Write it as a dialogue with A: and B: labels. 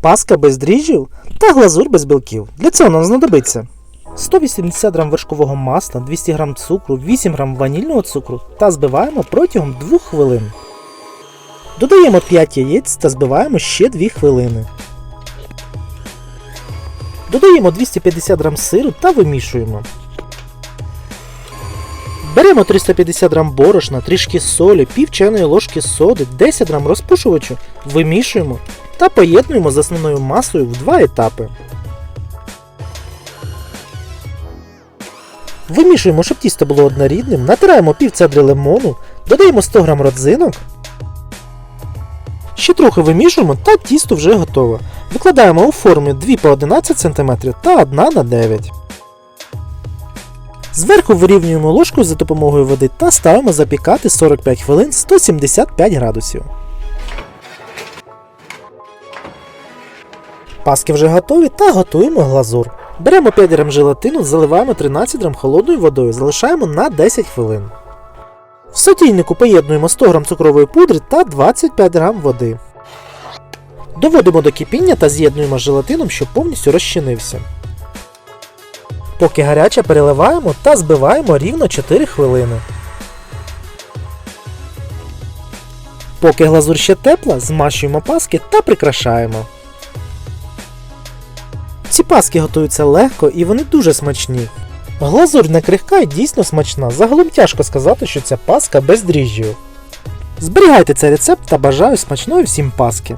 A: Паска без дріжджів та глазурь без білків. Для цього нам знадобиться 180 г вершкового масла, 200 г цукру, 8 г ванільного цукру та збиваємо протягом 2 хвилин. Додаємо 5 яєць та збиваємо ще 2 хвилини. Додаємо 250 г сиру та вимішуємо. Беремо 350 г борошна, трішки солі, пів чайної ложки соди, 10 г розпушувачу, вимішуємо та поєднуємо з основною масою в два етапи. Вимішуємо, щоб тісто було однорідним, натираємо пів цедри лимону, додаємо 100 г родзинок. Ще трохи вимішуємо та тісто вже готове. Викладаємо у формі 2 по 11 см та 1 на 9 Зверху вирівнюємо ложкою за допомогою води та ставимо запікати 45 хвилин 175 градусів. Паски вже готові та готуємо глазур. Беремо 5 грам желатину, заливаємо 13 грам холодною водою, залишаємо на 10 хвилин. В сотійнику поєднуємо 100 грам цукрової пудри та 25 грам води. Доводимо до кипіння та з'єднуємо з желатином, щоб повністю розчинився. Поки гаряче переливаємо та збиваємо рівно 4 хвилини. Поки глазур ще тепла, змащуємо паски та прикрашаємо. Ці паски готуються легко і вони дуже смачні. Глазурь не крихка і дійсно смачна. Загалом тяжко сказати, що ця паска без дріжджів. Зберігайте цей рецепт та бажаю смачної всім паски.